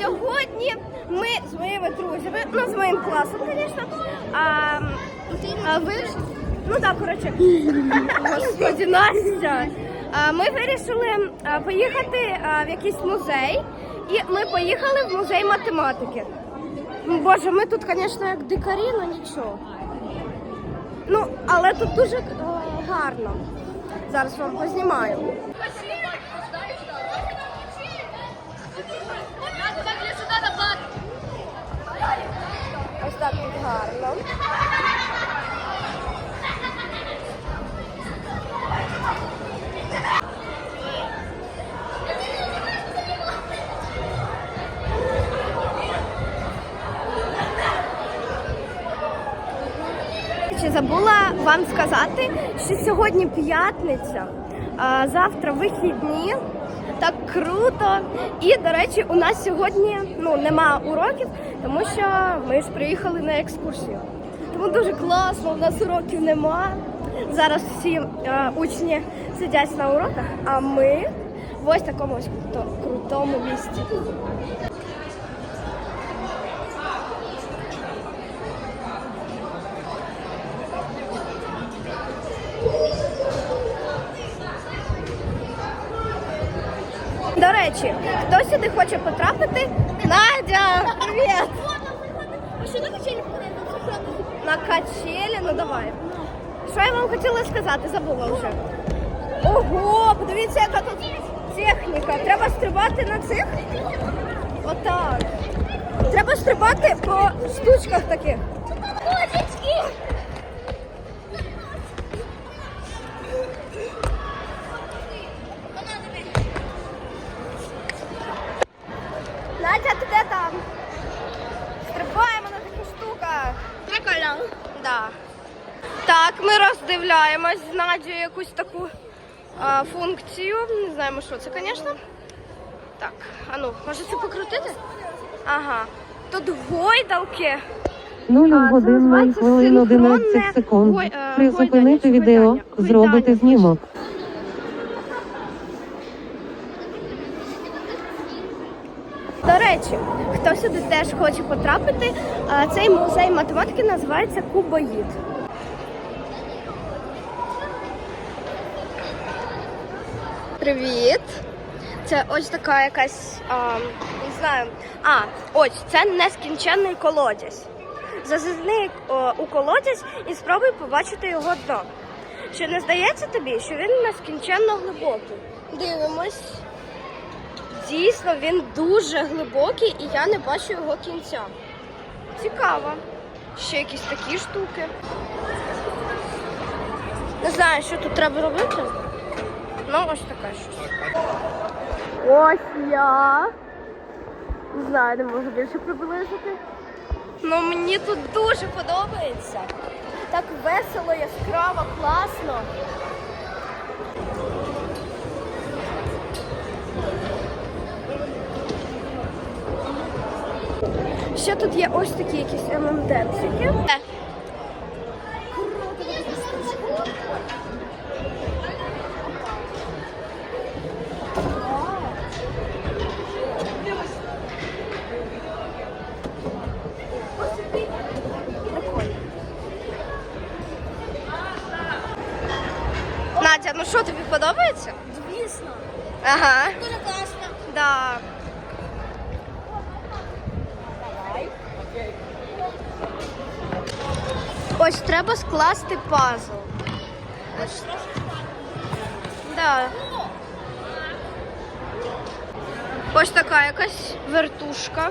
Сьогодні ми з моїми друзями, ну з моїм класом, звісно. А, а ви ну так, коротше, господі, Настя. А, ми вирішили а, поїхати а, в якийсь музей, і ми поїхали в музей математики. Ну, Боже, ми тут, звісно, як дикарі, але нічого. Ну, але тут дуже е, гарно. Зараз вам познімаю. Ось так тут гарно. Чи забула вам сказати, що сьогодні п'ятниця, а завтра вихідні. Так круто! І, до речі, у нас сьогодні ну, нема уроків, тому що ми ж приїхали на екскурсію. Тому дуже класно, у нас уроків нема. Зараз всі е, учні сидять на уроках, а ми в ось такому ось крутому місці. До речі, хто сюди хоче потрапити? Надя! Привіт! На качелі, ну давай. Що я вам хотіла сказати, забула вже. Ого, подивіться, яка тут техніка. Треба стрибати на цих. Отак. Треба стрибати по штучках таких. Роздивляємось з Надією якусь таку а, функцію. Не знаємо, що це, звісно. Так, а ну, може це покрутити? Ага. Тут гойдалки. 0 А, це годин 0 називається хвилин 11 синхронне секунд. гой- е, Призупинити чи відео, гойдання? зробити Гойдання. знімок. До речі, хто сюди теж хоче потрапити, а, цей музей математики називається Кубоїд. Привіт! Це ось така якась, а, не знаю. А, ось це нескінченний колодязь. Зазирни у колодязь і спробуй побачити його дно. Чи не здається тобі, що він нескінченно глибокий? Дивимось. Дійсно, він дуже глибокий і я не бачу його кінця. Цікаво. Ще якісь такі штуки. Не знаю, що тут треба робити. Ну, ось таке щось. Ось я. Не знаю, не можу більше приблизити. Ну мені тут дуже подобається. Так весело, яскраво, класно. Ще тут є ось такі якісь ММДМсики. Надя, ну що тобі подобається? Звісно. Ага. Дуже класно. Да. Ось треба скласти пазл. Ось. Да. Ось така якась вертушка,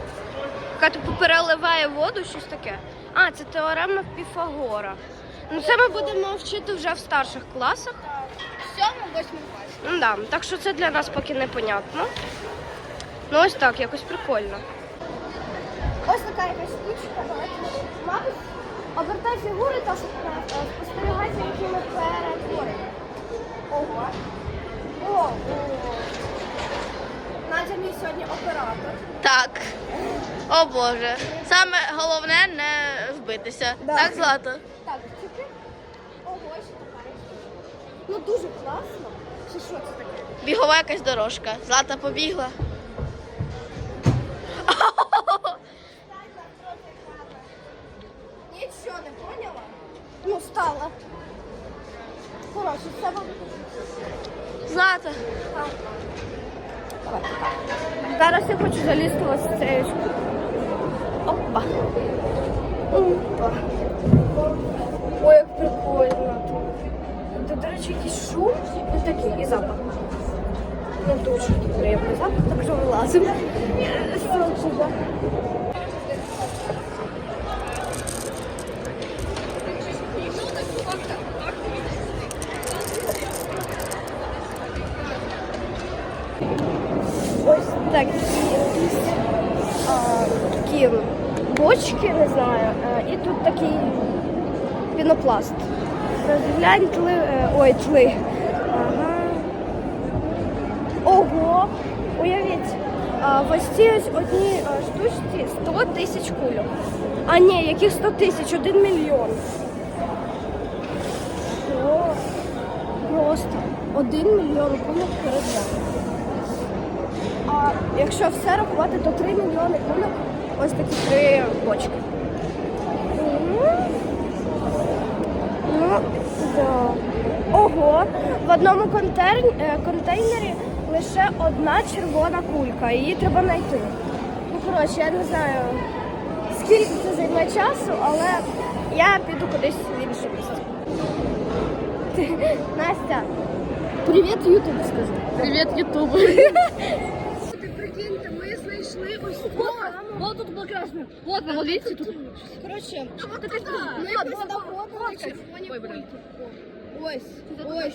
яка типу переливає воду, щось таке. А, це теорема Піфагора. Ну це ми будемо вчити вже в старших класах. Восьмому класі. Ну да, так що це для нас поки непонятно. Ну ось так, якось прикольно. Ось така якась штучка, давайте. Мабуть, обертай фігури та спостерігай, які ми перетворимо. Ого. Ого. Надя мій сьогодні оператор. Так. О Боже. Саме головне не вбитися. Да. Так, Злата? Так, Ну дуже класно. Чи що це таке? Бігова якась дорожка. Злата побігла. Нічого не поняла? Ну, стала. Хороше, це вам. Злата. Зараз я хочу залізти в ось цей. Опа. Опа. Ой, як прикольно тут. До речі, якийсь шум і такий, і запах. Не дуже приємний запах, так що вилазимо. Ось якісь такі бочки, не знаю, і тут такий пінопласт. Розглянь тли, е, ой, тли. Ага. Ого! Уявіть, а, в ось цій ось а, штучці 100 тисяч кульок. А ні, яких 100 тисяч? Один мільйон. О, просто один мільйон кульок перед. А якщо все рахувати, то 3 мільйони кульок ось такі три бочки. Ну, да. Ого, в одному контейнері, контейнері лише одна червона кулька, її треба знайти. Ну, коротше, я не знаю, скільки це займе часу, але я піду кудись в інше місце. Настя, привіт, Ютуб скажи. Привіт, Ютуб. Прикиньте, ми знайшли ось Вот тут было красно. Вот, вот видите, тут. Коротше, Вот это кульки. Ось, ось.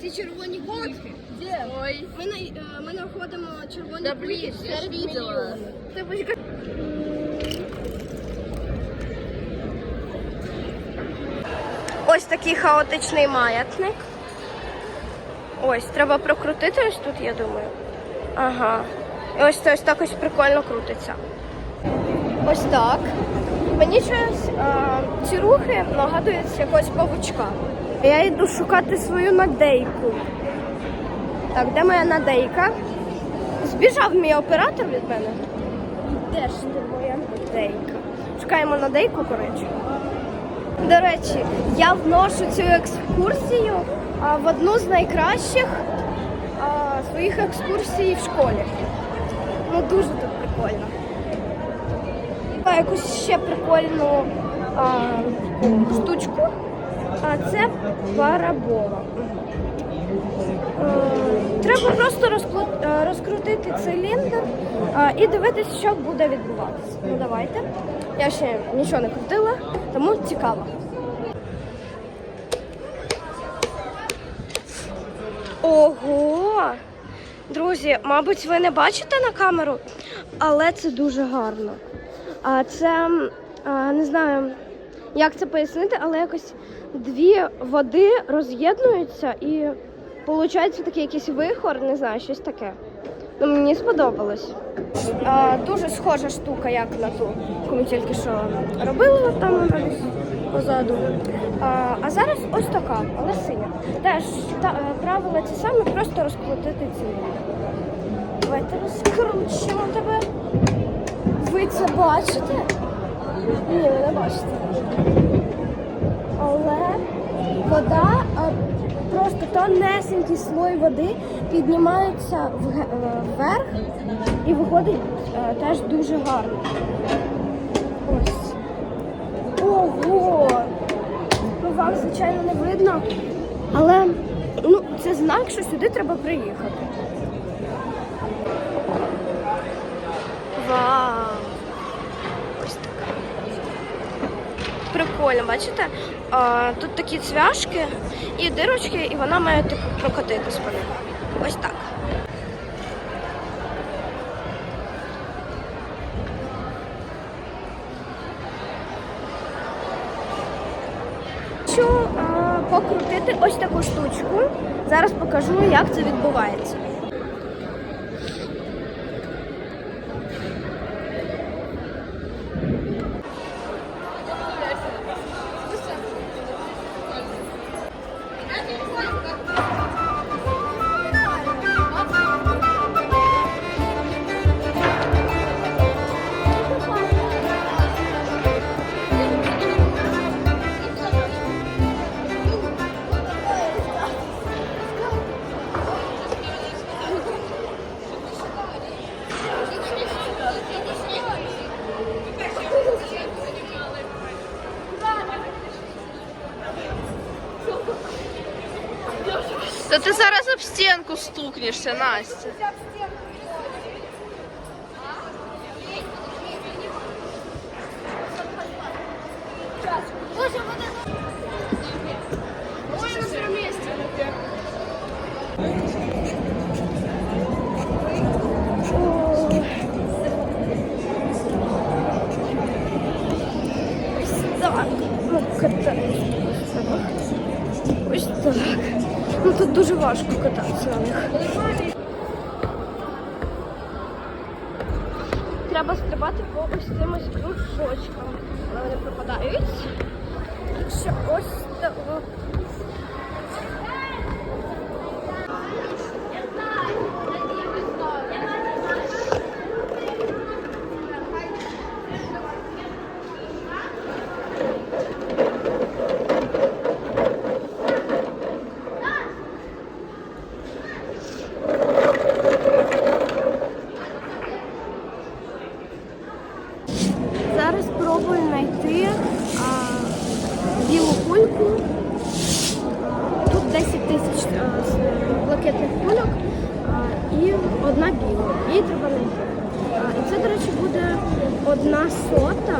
Ці червоні кульки. Де? Ой. Ми, на- е, ми знаходимо червоні Да, блін, я ж. Ти почекай. Ось такий хаотичний маятник. Ось, треба прокрутити ось тут, я думаю. Ага. І ось це ось так ось прикольно крутиться. Ось так. Мені щось а, ці рухи нагадують якогось павучка. Я йду шукати свою надейку. Так, де моя надейка? Збіжав мій оператор від мене. Де ж ти моя надейка? Шукаємо надейку, коротше. До речі, я вношу цю екскурсію а, в одну з найкращих а, своїх екскурсій в школі. Ну дуже тут прикольно. А якусь ще прикольну а, штучку. А це парабола. Е, Треба просто е, розкрутити циліндр і дивитися, що буде відбуватися. Ну давайте. Я ще нічого не крутила, тому цікаво. Ого! Друзі, мабуть, ви не бачите на камеру, але це дуже гарно. А це не знаю, як це пояснити, але якось дві води роз'єднуються і виходить такий якийсь вихор, не знаю, щось таке. Ну, мені сподобалось. А, дуже схожа штука, як на ту, яку ми тільки що робили там позаду. А, а зараз ось така, але синя. Теж та, е, правила ті самі, просто розкрутити циліндр. Давайте розкручуємо тебе. Ви це бачите? Ні, ви не бачите. Але вода, просто тонесенький слой води піднімається е, вверх і виходить е, теж дуже гарно. Ось. Ого! Ну, вам, звичайно, не видно, але ну, це знак, що сюди треба приїхати. Вау! Ось так. Прикольно, бачите? А, тут такі цвяшки і дирочки, і вона має типу прокотитись по них. Ось так. Хочу покрутити ось таку штучку. Зараз покажу, як це відбувається. Стукнешься, Настя. Ой, на втором месте. Ось так. Ну, катаюсь. Ось так. Ну тут дуже важко кататися на них. Треба стрибати по ось цим ось кружочкам. Але вони пропадають. Так ось так. Зараз спробую знайти а, білу кульку. Тут 10 тисяч а, з- блакитних і одна біла. Її треба знайти. І це, до речі, буде одна сота.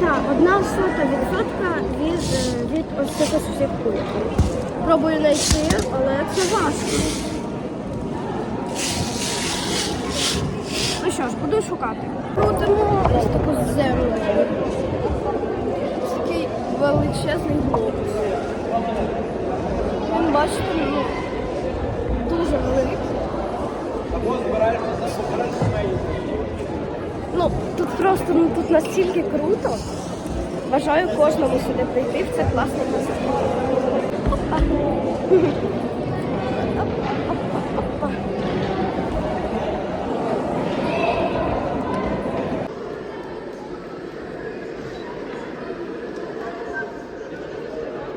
Так, одна сота відсотка від, від ось цих всіх кульок. Пробую знайти, але це важко. Ну що ж, буду шукати. Крутимо ось таку землю. Ось Такий величезний глобус. Він, бачите, ну, дуже великий. Тут просто ну, тут настільки круто. Бажаю кожному сюди прийти в це класне місце. Опа. Опа-опа-опа.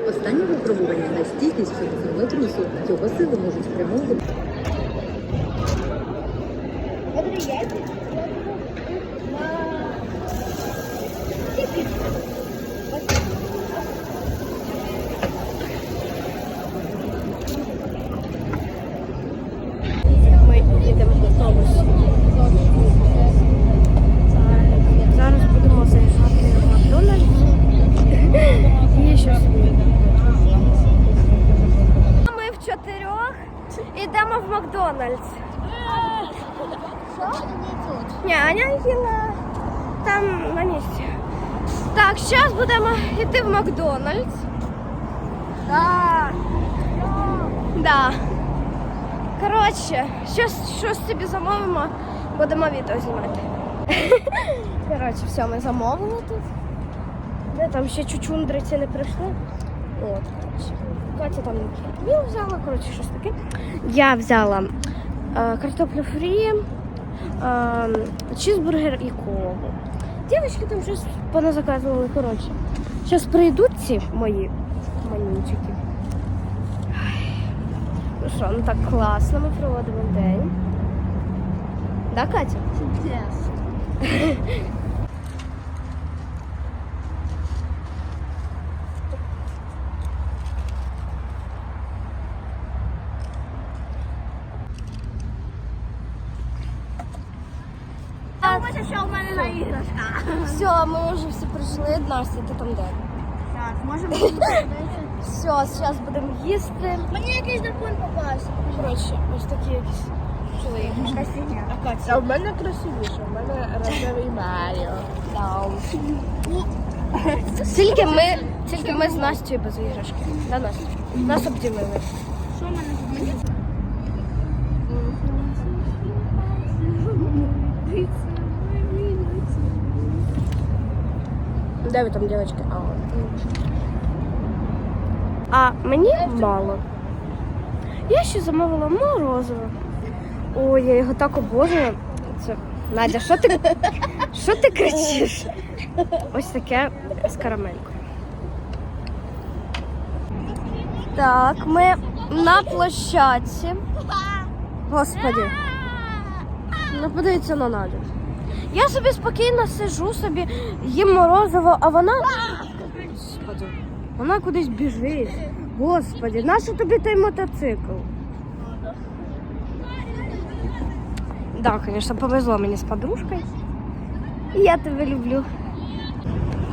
Останнє випробування на стійкість до трусу. Його сили можуть спрямовувати. Ми їдемо в автобусі. Зараз будемо заїжджати в Макдональдс. І щось. Ми в чотирьох йдемо в Макдональдс. Ні, Аня їла там на місці. Так, зараз будемо йти в Макдональдс. Так. Да. Коротше, щось, щось собі замовимо, будемо відео знімати. Коротше, все, ми замовили тут. Де там ще чучундриці не прийшли. От, коротше. Катя там віл взяла, коротше, щось таке. Я взяла е, картоплю фрі, е, чізбургер і колу. Дівчатки там щось поназаказували, коротше. Зараз прийдуть ці мої манінчики. Ну що, ну так класно ми проводимо день. Да, Катя? Ось що в мене на іграшка. Все, ми Настя, ти там де? Так, можемо. Все, зараз будемо їсти. Мені якийсь дракон попався. Коротше, ось такі якісь чоловіки. А А в мене красивіше, в мене рожевий Маріо. Тільки ми, тільки ми з Настю без іграшки. Да, Настя? Нас обділили. Що в мене тут? Де ви там, дівчатки? А, а мені мало. Я ще замовила морозиво. Ой, я його так обожнюю. Це... Надя, що ти, що ти кричиш? Ось таке з карамелькою. Так, ми на площадці. Господи. Ну подивіться на Надю. Я собі спокійно сижу, собі їм морозиво, а вона. Господи, вона кудись біжить. Господи, нащо тобі той мотоцикл? Так, да, звісно, повезло мені з подружкою. Я тебе люблю.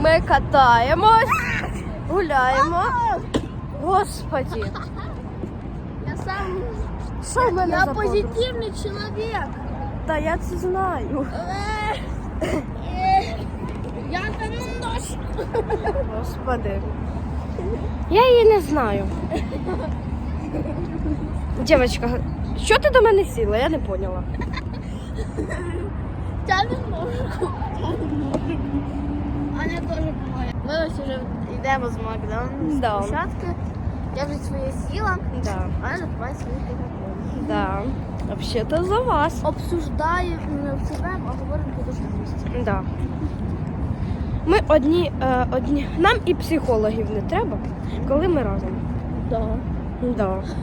Ми катаємось, гуляємо. Господи. Я сам Що мене я за позитивний чоловік. Та я це знаю. Е, я там нож. Господи. Я її не знаю. Дівчатка, що ти до мене сіла? Я не поняла. Тягне ножку. Аня теж помагає. Ми ось вже йдемо з Макдональдс з Да. Я вже своє сіла, Да. а Аня закриває свої телефони. Да. Взагалі-то за вас. Обсуждаємо, не обсуждаємо, а говоримо по душевності. Да. Ми одні, е, одні. Нам і психологів не треба, коли ми разом. Да. Да.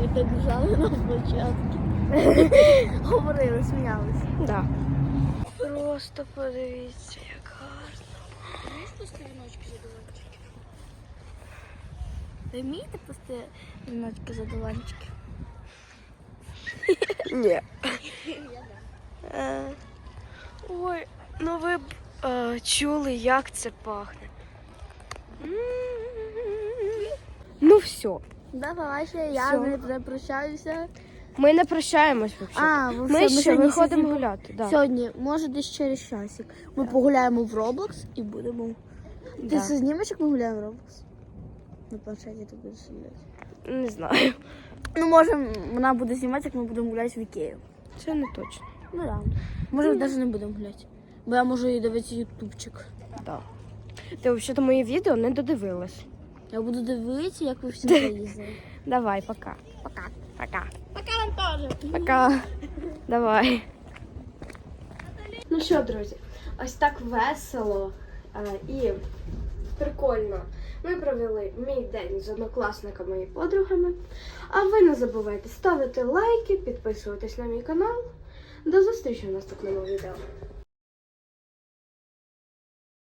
Ми так жали на площадці. Говорили, сміялися. Да. Просто подивіться, як гарно. Знаєш, пусти віночки задуванчики? Ви вмієте пусти віночки задуванчики? Ні. Е, Ой, ну ви б е, чули, як це пахне. Ну все. Давай ще я Всьо. не, прощаюся. Ми не прощаємось взагалі. А, ви Ми ще сьогодні виходимо гуляти. Да. Сьогодні, може, десь через часик. Ми погуляємо в Roblox і будемо. Ти Да. знімеш, як ми гуляємо в Roblox? На планшеті ти будеш сидіти. Не знаю. Ну, може, вона буде знімати, як ми будемо гуляти в Ікею. Це не точно. Ну да. Може, навіть не будемо гуляти. Бо я можу і дивитися ютубчик. Да. Ти взагалі мої відео не додивилась. Я буду дивитися, як ви всі приїздили. Давай, пока. Пока. Пока. Пока вам теж. Пока. Давай. Ну що, друзі, ось так весело е, і прикольно. Ми провели мій день з однокласниками і подругами. А ви не забувайте ставити лайки, підписуватись на мій канал. До зустрічі в наступному відео.